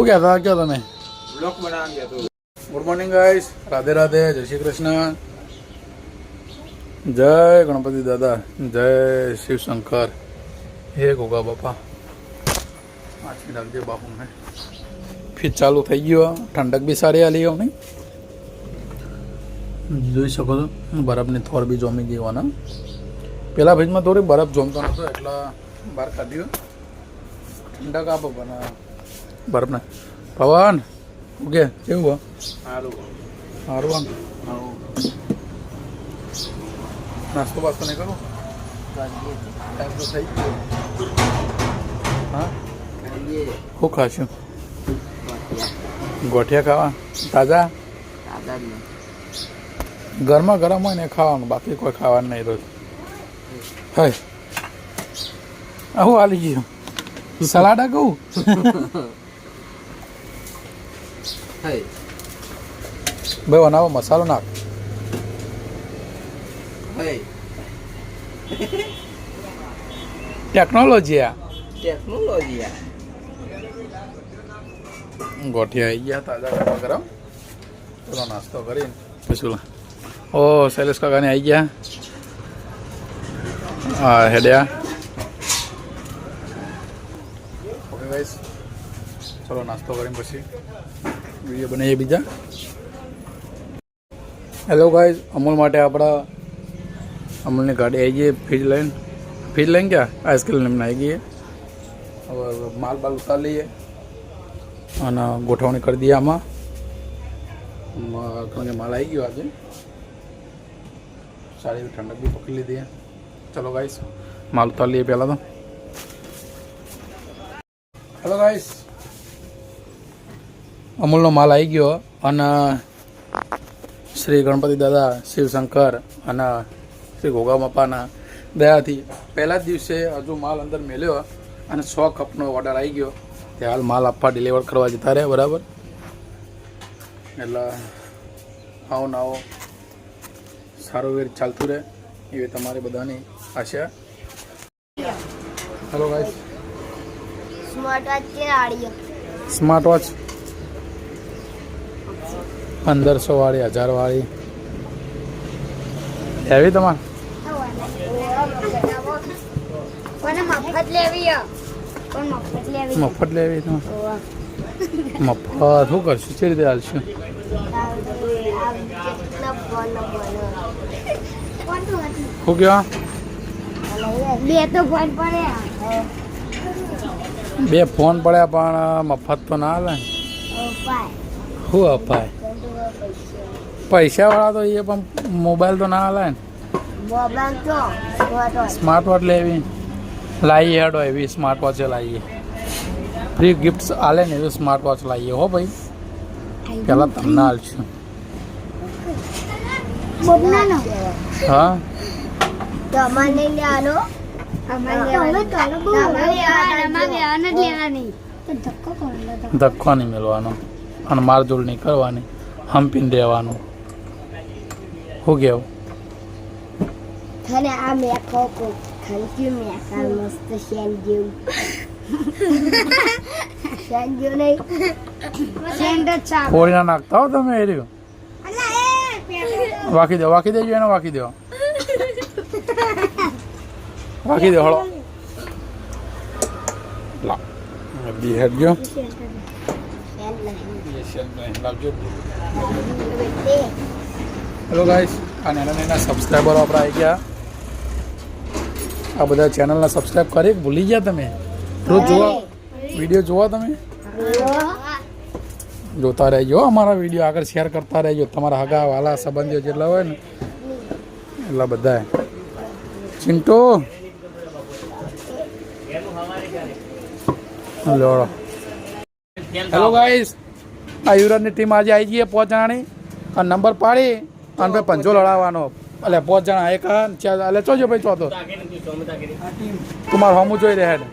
શું કહેતા હતા કયો તમે બ્લોક બનાવવાનું કહેતો good morning guys Radhe Radhe જય શ્રી કૃષ્ણ જય ગણપતિ દાદા જય શિવ શંકર હે ગોગા બાપા પાછી રાખજે બાપુ ને ફીટ ચાલુ થઈ ગયો ઠંડક બી સારી આલી અમને જોઈ શકો છો. બરફની થોર બી જોમી ગઈ હોવાના પેલા ભેજમાં થોડી બરફ જોમતો નતો, એટલે બહાર કાઢ્યું. ઠંડક આપો પણ બરફને પવન ઓકે કેવું હો? સારું. સારું આમ. નાસ્તો બાસ્તો નહીં કરું? થઈ હા? શું ખાશું? ગોઠિયા. ખાવા તાજા? ગરમા ગરમ હોય ને ખાવાનું. બાકી કોઈ ખાવાનું નહીં રોજ. હાય. આવું આલી ગયું. સલાડા કહું? ભાઈ બનાવો મસાલો નાખ ટેકનોલોજી આ ટેકનોલોજી ગોઠિયા આવી ગયા તાજા ગરમા ગરમ ચલો નાસ્તો કરીને પછી ઓ શૈલેષ કાકાને આવી ગયા હા હેડ્યા ઓકે ગાઈસ ચલો નાસ્તો કરીને પછી વીડિયો બનાવીએ બીજા. હેલો ગાઈસ અમૂલ માટે આપણા અમૂલની ગાડી આવી ગઈ ફ્રીજ લઈને ફ્રીજ લઈને ગયા આઈસ્ક્રીમ લઈને આવી ગઈ હવે માલ બાલ ઉતારી લઈએ. અને ગોઠવણી કરી દઈએ આમાં. કારણ કે માલ આવી ગયો આજે. સારી એવી ઠંડક બી પકડી લીધી ચલો ગાઈસ માલ ઉતારી લઈએ પહેલાં તો. હેલો ગાઈસ અમૂલનો માલ આવી ગયો અને શ્રી ગણપતિ દાદા શિવશંકર અને શ્રી ઘોગા બાપાના દયાથી પહેલા જ દિવસે હજુ માલ અંદર મેલ્યો અને સો કપનો ઓર્ડર આવી ગયો. તે હાલ માલ આપવા ડિલિવર કરવા જતા રહે બરાબર? એટલે આવો ને આવો. સારું વેર ચાલતું રહે. એવી તમારી બધાની આશા. હેલો ગાઈસ સ્માર્ટ વોચ કે આડિયો સ્માર્ટ વોચ પંદરસો વાળી હજાર વાળી એવી તમારે? મફત લેવી લેવી લેવી તમારે? મફત શું કરશું કેવી રીતે હાલશું. શું કહેવા બે તો ફોન પડે બે ફોન પડ્યા પણ મફત તો ના આવે શું અપાય? પૈસાવાળા તો એ પણ મોબાઈલ તો ના હાલે ને. મોબાઈલ તો ફોટો સ્માર્ટ વોચ લેવી. લાવીએ હેડો એવી સ્માર્ટ વોચ લાવીએ ફ્રી ગિફ્ટ આલે ને એવી સ્માર્ટ વોચ લાવીએ હો ભાઈ પહેલાં તમને હાલશું હા? તમારે લેવાની. ધક્કો નહીં મેળવાનો. અને મારઝૂડ નહીં કરવાની. હંપીને દેવાનું. શું કહેવું તને આ મેખો ખંચ્યું મેં મસ્ત શેન જેવું શેન જેવું નહીં. શેન તો ચાપ ફોડીને નાખતા હો તમે એ રહ્યું? વાકી દો વાકી દેજો એને વાકી દો. વાકી દો હળો. લા બી હેડ ગયો. હેલો ગાઈસ આ નાના નાના સબસ્ક્રાઈબરો આપણે આવી ગયા. આ બધા ચેનલને સબસ્ક્રાઈબ કરી ભૂલી ગયા તમે? રોજ જોવા વીડિયો જોવા તમે? જોતા રહેજો અમારા વીડિયો આગળ શેર કરતા રહેજો. તમારા હગા, વાલા, સંબંધીઓ જેટલા હોય ને, એટલા બધા ચિંટો? લોડો હેલો ગાઈસ આ યુરોની ટીમ આજે આવી ગઈ પાંચ જણાની. અને નંબર પાડી અને ભાઈ પંજો લડાવવાનો. એટલે પાંચ જણા એક એટલે ચોજો ભાઈ ચોથો તમારે હમું જોઈ રહ્યા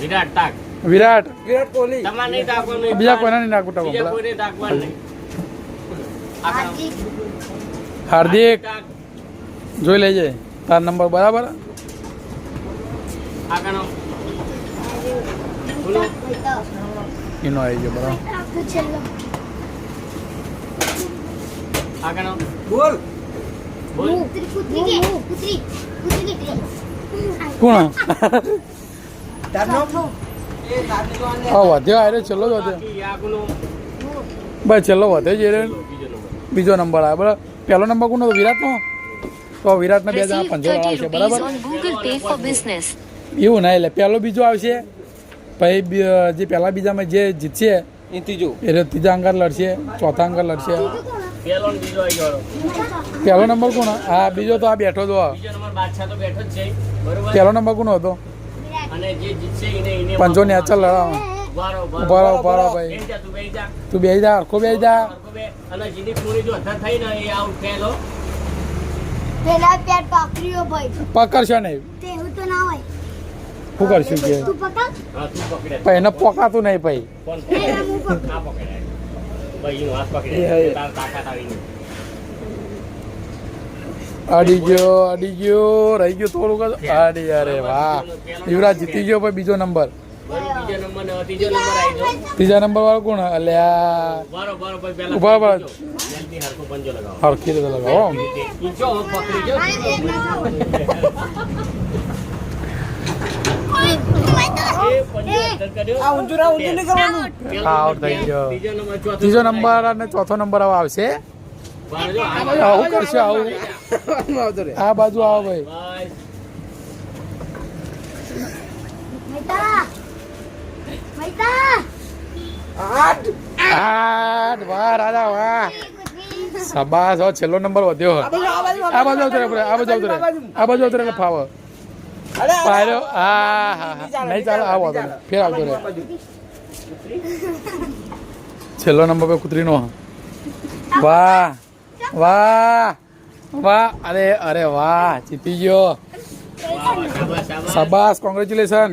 વિરાટ વિરાટ. વિરાટ કોહલી. બીજા કોઈને નહીં નાખવું ટકો હાર્દિક. જોઈ લેજે. તાર નંબર બરાબર? આગળનો બોલો એનો આવી ગયો બરાબર. બોલ. કોણ? વધ્યો આરે છેલ્લો જ વધ્યો બસ છેલ્લો વધે જ એ બીજો નંબર. આવે બરાબર. પહેલો નંબર કોનો વિરાટનો? તો વિરાટને બે જણા 30 આવશે બરાબર. એવું ના એટલે પહેલો બીજો આવશે. પછી જે પહેલા બીજામાં જે જીતશે એ ત્રીજો. અંગાર લડશે ચોથા અંગાર લડશે. પહેલો નંબર કોનો હા બીજો તો આ બેઠો હતો બીજો નંબર બાદશાહ તો બેઠો જ છે. બરોબર? પહેલો નંબર કોનો હતો? અને જે જીતશે એને એને પંચો ને અચલ લડાવવાનો ઊભા રહો, ઊભા રહો ભાઈ. તું બે જા. તું બેહી જા હરખો બે જા. હરખો બે. અને જેની પૂરી જો અધર થઈ ને એ આઉટ થયેલો. પેલા પેટ પકડ્યો ભાઈ પકડશો નહીં. તે એવું તો ના હોય. શું કરશું કે? એને પોકાતું નહીં પછી કોણ? એ હું પકડ. આ પકડે. ભાઈ. અડી ગયો અડી ગયો રહી ગયો થોડુંક અડી અરે વાહ. યુવરાજ જીતી ગયો ભાઈ બીજો નંબર. ત્રીજો નંબર આવી ગયો. ત્રીજા નંબર વાળો કોણ? અલ્યા. ઉભારો, ઉભારો, ભાઈ પહેલા ઊભા, ઊભા. પંજો. જલ્દી હરખો રીતે લગાવો ઈ જો પકડી જો એ પંજો અધર કર્યો. આ ઊંચું ના ઊંચું નહીં કરવાનું પેલો હા, out થઈ ગયો. ત્રીજો નંબર ચોથો ત્રીજો નંબર નંબર અને ચોથો નંબર આવશે. આવું કરશે આવું. આ બાજુ આવો ભાઈ. બસ. મૈતા મૈતા આઠ વાહ રાજા વાહ. સબાસ છેલ્લો નંબર વધ્યો. આ બાજુ આ બાજુ આવતો રે આ બાજુ આવતો રે આ બાજુ આવતો રે ફાવે. પાયરો હા હા. હા નહીં ચાલો આવો આવતો ફેર આવતો રે. છેલ્લો નંબર પર કૂતરીનો. વાહ વાહ વાહ. અરે અરે વાહ જીતી ગયો. શાબાશ, કોંગ્રેચ્યુલેશન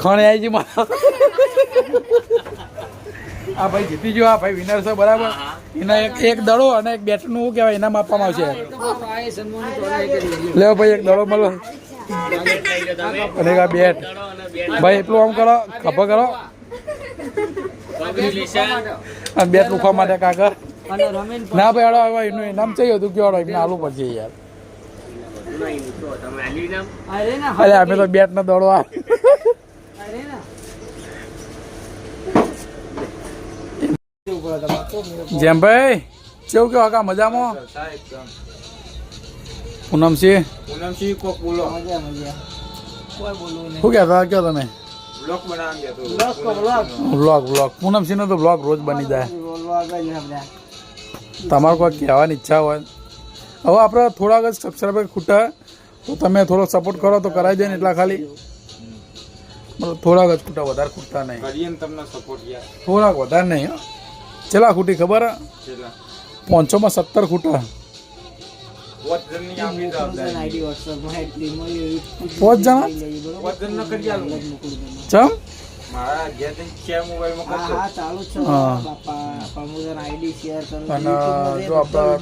ખણ આવી મારા. આ ભાઈ જીતી ગયો આ ભાઈ વિનર છે બરાબર? એના એક એક દડો અને એક બેટનું કહેવાય એના માપવામાં આવશે. લેવો ભાઈ એક દડો મળો. અને આ બેટ. ભાઈ, એટલું આમ કરો, ખભો કરો. બેટ મૂકવા માટે કાગળ ના ભાઈ અડો આવ્યો એનું નામ ચાહ્યું હતું, કયો અડો એમને આલું પડશે યાર. અરે, અમે તો બેટ ને દોડવા. જેમ ભાઈ, કેવું કેવું કાકા, મજામાં? પૂનમસિંહ પૂનમસિંહ કોક બોલો શું કહેતા કયો તમે બ્લોક બનાવવા ગયા તો બ્લોગ બ્લોગ પૂનમસિંહ નો તો બ્લોગ રોજ બની જાય તમારે કોઈ કહેવાની ઈચ્છા હોય હવે આપણે થોડાક જ સબસ્ક્રાઈબર ખૂટા તો તમે થોડો સપોર્ટ કરો તો કરાવી દે ને એટલા ખાલી મતલબ થોડાક જ ખૂટા વધારે ખૂટતા નહીં કરીએ તમને સપોર્ટ યાર થોડાક વધારે નહીં હો. ચેલા ખૂટી ખબર પાંચસોમાં સત્તર ખૂટા પાંચ જણા ચમ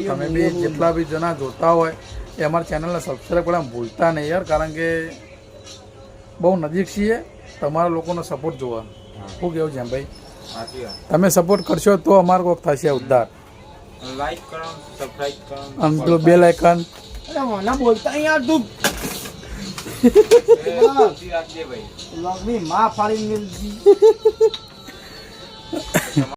તમે બી જેટલા બી જણા જોતા હોય એ અમારી ચેનલને સબસ્ક્રાઈબ કરવા ભૂલતા નહીં યાર કારણ કે બહુ નજીક છીએ તમારા લોકોનો સપોર્ટ જોવા શું કેવું છે ભાઈ? તમે સપોર્ટ કરશો તો અમારો કોક થશે ઉદ્ધાર. લાઈક કરો સબસ્ક્રાઇબ કરો. આમ તો બેલ આઇકન અરે લાયકન બોલતા યાર તું ભાઈ. માં ફાડી